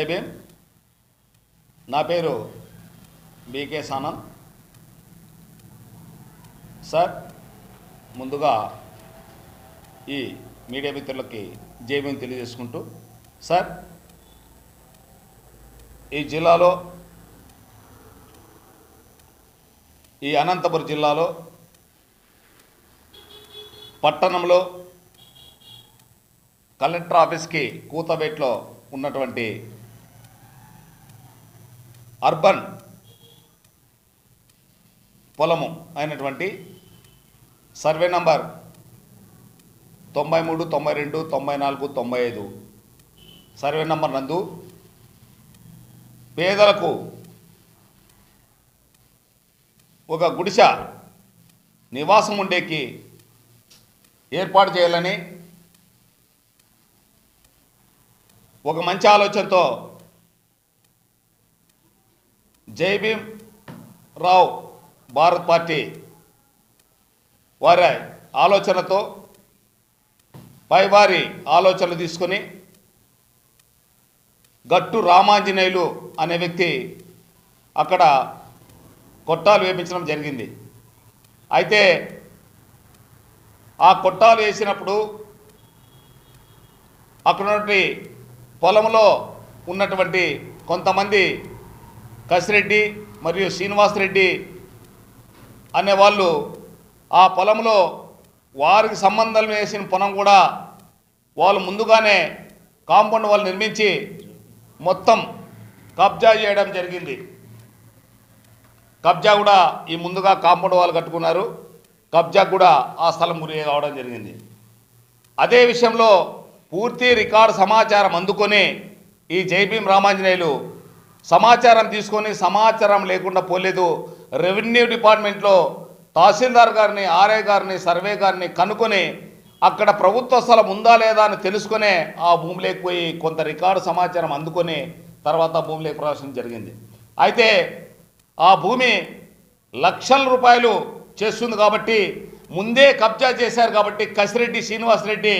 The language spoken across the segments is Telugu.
జై నా పేరు బీకే సానంద్ సార్ ముందుగా ఈ మీడియా మిత్రులకి జై తెలియజేసుకుంటూ సార్ ఈ జిల్లాలో ఈ అనంతపురం జిల్లాలో పట్టణంలో కలెక్టర్ ఆఫీస్కి కూతబేట్లో ఉన్నటువంటి అర్బన్ పొలము అయినటువంటి సర్వే నంబర్ తొంభై మూడు తొంభై రెండు తొంభై నాలుగు తొంభై ఐదు. సర్వే నంబర్ నందు పేదలకు ఒక గుడిస నివాసం ఉండేకి ఏర్పాటు చేయాలని ఒక మంచి ఆలోచనతో జై భీమ్ రావు భారత్ పార్టీ వారి ఆలోచనతో పైవారి ఆలోచనలు తీసుకొని గట్టు రామాంజనేయులు అనే వ్యక్తి అక్కడ కొట్టాలు వేపించడం జరిగింది. అయితే ఆ కొట్టాలు వేసినప్పుడు అక్కడ ఉన్నటువంటి పొలంలో ఉన్నటువంటి కొంతమంది కసిరెడ్డి మరియు శ్రీనివాసరెడ్డి అనే వాళ్ళు ఆ పొలంలో వారికి సంబంధం వేసిన పొలం కూడా వాళ్ళు ముందుగానే కాంపౌండ్ వాళ్ళు నిర్మించి మొత్తం కబ్జా చేయడం జరిగింది. కబ్జా కూడా ఈ ముందుగా కాంపౌండ్ వాళ్ళు కట్టుకున్నారు. కబ్జా కూడా ఆ స్థలం గురి కావడం జరిగింది. అదే విషయంలో పూర్తి రికార్డు సమాచారం అందుకొని ఈ జైభీం రామాంజనేయులు సమాచారం తీసుకొని సమాచారం లేకుండా పోలేదు. రెవెన్యూ డిపార్ట్మెంట్లో తహసీల్దార్ గారిని ఆర్ఏ గారిని సర్వే గారిని కనుక్కొని అక్కడ ప్రభుత్వ స్థలం ఉందా లేదా అని తెలుసుకునే ఆ భూమిలోకి పోయి కొంత రికార్డు సమాచారం అందుకొని తర్వాత భూమిలోకి ప్రవేశం జరిగింది. అయితే ఆ భూమి లక్షల రూపాయలు చేస్తుంది కాబట్టి ముందే కబ్జా చేశారు కాబట్టి కసిరెడ్డి శ్రీనివాసరెడ్డి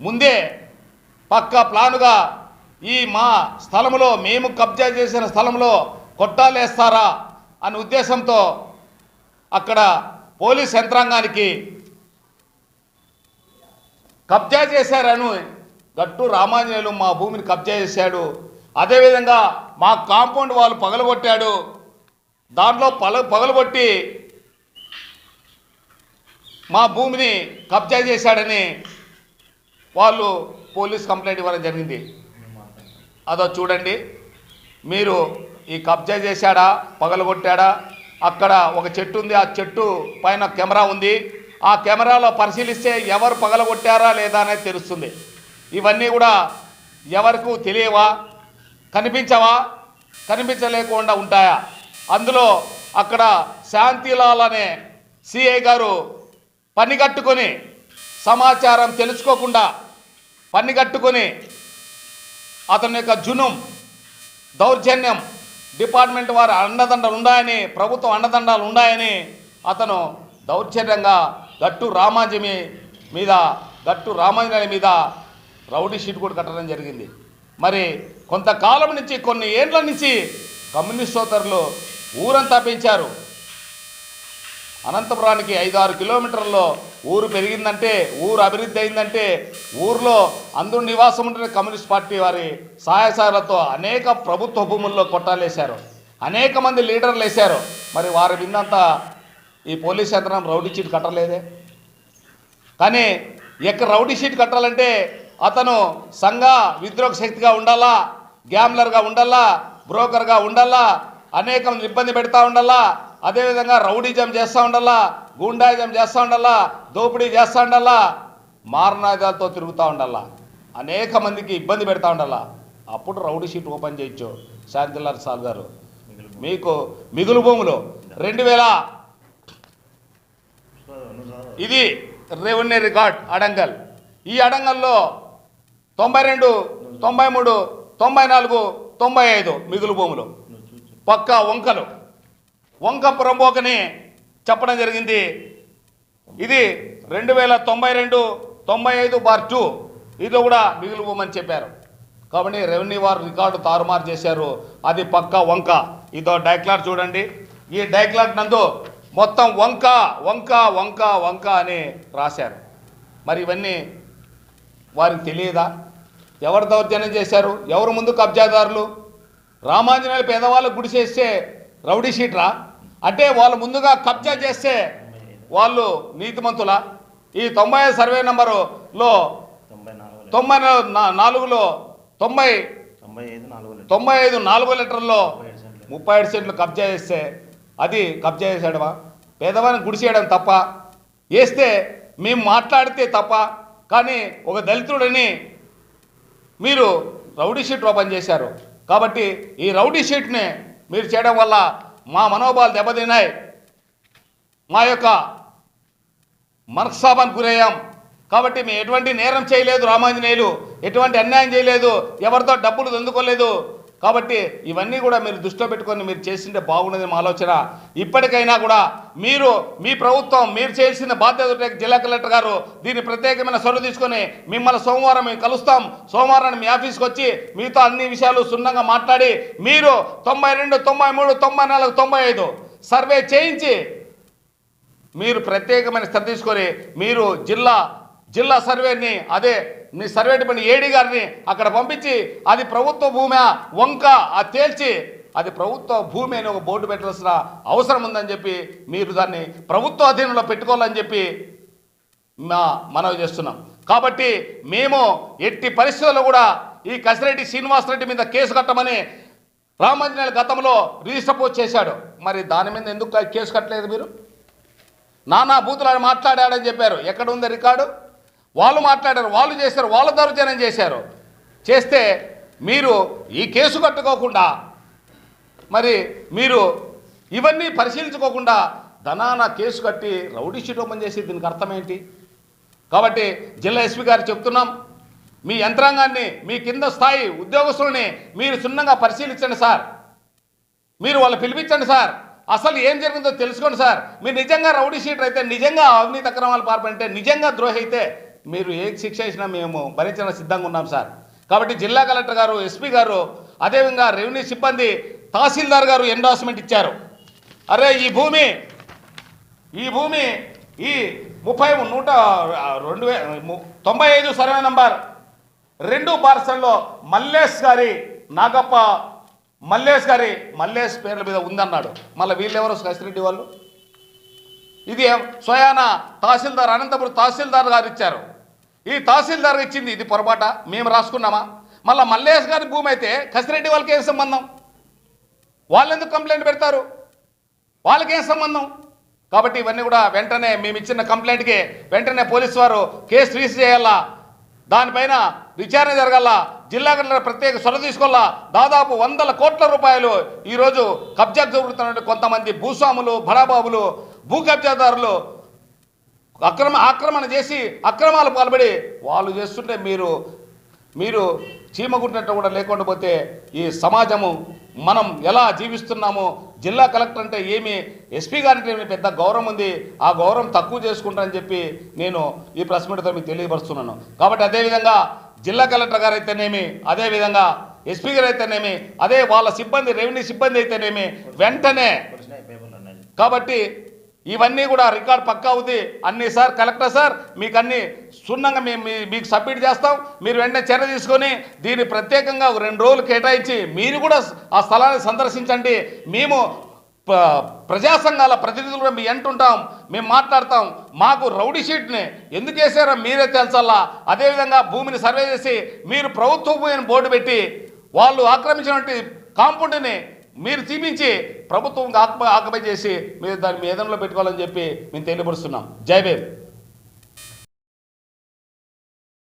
ముందే పక్క ప్లానుగా ఈ మా స్థలంలో మేము కబ్జా చేసిన స్థలంలో కొట్టాలేస్తారా అనే ఉద్దేశంతో అక్కడ పోలీస్ యంత్రాంగానికి కబ్జా చేశారని గట్టు రామాంజనేయులు మా భూమిని కబ్జా చేశాడు. అదేవిధంగా మా కాంపౌండ్ వాళ్ళు పగలగొట్టాడు. దాంట్లో పగ పగలగొట్టి మా భూమిని కబ్జా చేశాడని వాళ్ళు పోలీస్ కంప్లైంట్ ఇవ్వడం జరిగింది. అదో చూడండి. మీరు ఈ కబ్జా చేశాడా? పగలగొట్టాడా? అక్కడ ఒక చెట్టు ఉంది. ఆ చెట్టు పైన కెమెరా ఉంది. ఆ కెమెరాలో పరిశీలిస్తే ఎవరు పగలగొట్టారా లేదా అనేది తెలుస్తుంది. ఇవన్నీ కూడా ఎవరికూ తెలియవా? కనిపించవా? కనిపించలేకుండా ఉంటాయా? అందులో అక్కడ శాంతిలాల్ అనే సిఐ గారు పని కట్టుకొని సమాచారం తెలుసుకోకుండా పని కట్టుకొని అతని యొక్క జునుం దౌర్జన్యం డిపార్ట్మెంట్ వారి అండదండలు ఉన్నాయని ప్రభుత్వం అండదండాలు ఉన్నాయని అతను దౌర్జన్యంగా గట్టు రామాజమి మీద గట్టు రామాంజనేయ మీద రౌడీ షీట్ కూడా కట్టడం జరిగింది. మరి కొంతకాలం నుంచి కొన్ని ఏండ్ల నుంచి కమ్యూనిస్ట్ సోదరులు ఊరంతా పెంచారు అనంతపురానికి ఐదు ఆరు కిలోమీటర్లలో ఊరు పెరిగిందంటే ఊరు అభివృద్ధి అయిందంటే ఊర్లో అందరు నివాసం ఉంటున్న కమ్యూనిస్ట్ పార్టీ వారి సహాయ సహాయాలతో అనేక ప్రభుత్వ భూముల్లో కొట్టాలేశారు. అనేక మంది లీడర్లు వేశారు. మరి వారి మిందంతా ఈ పోలీస్ యంత్రం రౌడీ షీట్ కట్టలేదే? కానీ ఎక్కడ రౌడీ షీట్ కట్టాలంటే అతను సంఘ విద్రోహ శక్తిగా ఉండాలా గ్యామ్లర్గా ఉండాలా బ్రోకర్గా ఉండాలా అనేకం ఇబ్బంది పెడతా ఉండాలా? అదేవిధంగా రౌడీజం చేస్తూ ఉండాలా? గూండాయిజం చేస్తూ ఉండాలా? దోపిడీ చేస్తూ ఉండాలా? మారణాయుధాలతో తిరుగుతూ ఉండాలా? అనేక మందికి ఇబ్బంది పెడతా ఉండాలా? అప్పుడు రౌడీ షీట్ ఓపెన్ చేయొచ్చు శాంతిలాల్ సాల్ గారు. మీకు మిగులు భూములు. రెండు వేల. ఇది రెవెన్యూ రికార్డ్ అడంగల్. ఈ అడంగల్లో తొంభై రెండు తొంభై మూడు తొంభై నాలుగు తొంభై ఐదు మిగులు భూములు. పక్కా వంకలు. వంక ప్రమోకని చెప్పడం జరిగింది. ఇది రెండు వేల తొంభై రెండు తొంభై ఐదు బార్ టూ. ఇది కూడా మిగిలిపోమని చెప్పారు. కాబట్టి రెవెన్యూ వారు రికార్డు తారుమారు చేశారు. అది పక్క వంక. ఇదో డైక్లాట్ చూడండి. ఈ డైక్లాట్ నందు మొత్తం వంక వంక వంక వంక అని రాశారు. మరి ఇవన్నీ వారికి తెలియదా? ఎవరు దౌర్జన్యం చేశారు? ఎవరు ముందు కబ్జాదారులు? రామాంజనేయులు పేదవాళ్ళు గుడి చేస్తే రౌడీ షీట్రా? అంటే వాళ్ళు ముందుగా కబ్జా చేస్తే వాళ్ళు నీతిమంతుల? ఈ తొంభై సర్వే నంబరులో తొంభై నాలుగులో తొంభై తొంభై ఐదు నాలుగు తొంభై ఐదు నాలుగో లీటర్లో ముప్పై ఏడు సెంట్లు. కబ్జా చేస్తే అది కబ్జా చేసాడవా పేదవాడిని గుడి చేయడం తప్ప వేస్తే మేము మాట్లాడితే తప్ప కానీ ఒక దళితుడని మీరు రౌడీ షీట్ ఓపెన్ చేశారు. కాబట్టి ఈ రౌడీ షీట్ని మీరు చేయడం వల్ల మా మనోభావాలు దెబ్బతిన్నాయి. మా యొక్క మనస్తాపానికి గురయ్యాం. కాబట్టి మేము ఎటువంటి నేరం చేయలేదు రామాంజనేయులు. ఎటువంటి అన్యాయం చేయలేదు. ఎవరితో డబ్బులు అందుకోలేదు కాబట్టి ఇవన్నీ కూడా మీరు దృష్టిలో పెట్టుకొని మీరు చేసింటే బాగుండేది మా ఆలోచన. ఇప్పటికైనా కూడా మీరు మీ ప్రభుత్వం మీరు చేసిన బాధ్యత జిల్లా కలెక్టర్ గారు దీన్ని ప్రత్యేకమైన చొరవ తీసుకొని మిమ్మల్ని సోమవారం మేము కలుస్తాం. సోమవారం మీ ఆఫీస్కి వచ్చి మీతో అన్ని విషయాలు సున్నంగా మాట్లాడి మీరు తొంభై రెండు తొంభై మూడు తొంభై నాలుగు తొంభై ఐదు సర్వే చేయించి మీరు ప్రత్యేకమైన శ్రద్ధ తీసుకొని మీరు జిల్లా జిల్లా సర్వేని అదే మీ సర్వే డిపార్ట్మెంట్ ఏడీ గారిని అక్కడ పంపించి అది ప్రభుత్వ భూమి? వంక ఆ తేల్చి అది ప్రభుత్వ భూమి అని ఒక బోర్డు పెట్టాల్సిన అవసరం ఉందని చెప్పి మీరు దాన్ని ప్రభుత్వ అధీనంలో పెట్టుకోవాలని చెప్పి మా మనవి చేస్తున్నాం. కాబట్టి మేము ఎట్టి పరిస్థితుల్లో కూడా ఈ కసిరెడ్డి శ్రీనివాసరెడ్డి మీద కేసు కట్టమని రామాంజనేయులు గతంలో రిజిస్టర్ పోస్ట్ చేశాడు. మరి దాని మీద ఎందుకు కేసు కట్టలేదు మీరు? నానా బూతులను మాట్లాడాడని చెప్పారు. ఎక్కడ ఉంది రికార్డు? వాళ్ళు మాట్లాడారు వాళ్ళు చేశారు వాళ్ళ దౌర్జన్యం చేశారు. చేస్తే మీరు ఈ కేసు కట్టుకోకుండా మరి మీరు ఇవన్నీ పరిశీలించుకోకుండా ధనాన కేసు కట్టి రౌడీ షీట్ ఓపెన్ చేసి దీనికి అర్థం ఏంటి? కాబట్టి జిల్లా ఎస్పీ గారు చెప్తున్నాం మీ యంత్రాంగాన్ని మీ కింద స్థాయి ఉద్యోగస్తులని మీరు సున్నంగా పరిశీలించండి సార్. మీరు వాళ్ళు పిలిపించండి సార్. అసలు ఏం జరిగిందో తెలుసుకోండి సార్. మీరు నిజంగా రౌడీ షీటర్ అయితే నిజంగా అవినీతి అక్రమాలు పాల్పంటే నిజంగా ద్రోహి అయితే మీరు ఏ శిక్ష ఇచ్చినా మేము భరించడానికి సిద్ధంగా ఉన్నాం సార్. కాబట్టి జిల్లా కలెక్టర్ గారు ఎస్పీ గారు అదేవిధంగా రెవెన్యూ సిబ్బంది తహసీల్దార్ గారు ఎండార్స్మెంట్ ఇచ్చారు. అరే ఈ భూమి ఈ భూమి ఈ ముప్పై నూట రెండు వే తొంభై ఐదు సర్వే నంబర్ రెండు పార్సల్లో మల్లేష్ గారి నాగప్ప మల్లేష్ గారి మల్లేష్ పేర్ల మీద ఉందన్నాడు. మళ్ళీ వీళ్ళెవరు? శశిరెడ్డి వాళ్ళు? ఇది ఏం- స్వయాన తహసీల్దార్ అనంతపురం తహసీల్దార్ గారు ఇచ్చారు. ఈ తహసీల్దార్ ఇచ్చింది ఇది పొరపాట? మేము రాసుకున్నామా? మళ్ళీ మల్లేష్ గారి భూమి అయితే కసిరెడ్డి వాళ్ళకి ఏం సంబంధం? వాళ్ళు ఎందుకు కంప్లైంట్ పెడతారు? వాళ్ళకేం సంబంధం? కాబట్టి ఇవన్నీ కూడా వెంటనే మేము ఇచ్చిన కంప్లైంట్కి వెంటనే పోలీసు వారు కేసు రిజిస్టర్ చేయాలా? దానిపైన విచారణ జరగాల? జిల్లా కలెక్టర్ ప్రత్యేక చొరవ తీసుకోవాలా? దాదాపు వందల కోట్ల రూపాయలు ఈరోజు కబ్జా జరుగుతున్నటువంటి కొంతమంది భూస్వాములు బడాబాబులు భూ కబ్జాదారులు అక్రమ ఆక్రమణ చేసి అక్రమాలు పాల్పడి వాళ్ళు చేస్తుంటే మీరు మీరు చీమగుట్టినట్టు కూడా లేకుండా పోతే ఈ సమాజము మనం ఎలా జీవిస్తున్నామో? జిల్లా కలెక్టర్ అంటే ఏమి? ఎస్పీ గారికి ఏమి పెద్ద గౌరవం ఉంది. ఆ గౌరవం తక్కువ చేసుకుంటారని చెప్పి నేను ఈ ప్రెస్ మీట్తో మీకు తెలియపరుస్తున్నాను. కాబట్టి అదేవిధంగా జిల్లా కలెక్టర్ గారు అయితేనేమి అదేవిధంగా ఎస్పీ గారు అయితేనేమి అదే వాళ్ళ సిబ్బంది రెవెన్యూ సిబ్బంది అయితేనేమి వెంటనే కాబట్టి ఇవన్నీ కూడా రికార్డ్ పక్కా అవుతుంది అన్ని సార్ కలెక్టర్ సార్ మీకు అన్ని సున్నంగా మేము మీ- మీకు సబ్మిట్ చేస్తాం. మీరు వెంటనే చర్య తీసుకొని దీన్ని ప్రత్యేకంగా రెండు రోజులు కేటాయించి మీరు కూడా ఆ స్థలాన్ని సందర్శించండి. మేము ప్ర- ప్రజా సంఘాల ప్రతినిధులు కూడా మీ ఎంటుంటాం మేము మాట్లాడతాం. మాకు రౌడీ షీట్ని ఎందుకు వేసారో మీరే తెలుసల్లా అదేవిధంగా భూమిని సర్వే చేసి మీరు ప్రభుత్వ భూమిని బోర్డు పెట్టి వాళ్ళు ఆక్రమించినటువంటి కాంపౌండ్ని మీరు చూపించి ప్రభుత్వం ఆత్మ ఆక్యుపై చేసి మీరు దాన్ని మీ పెట్టుకోవాలని చెప్పి మేము తెలియపరుస్తున్నాం. జై భీమ్.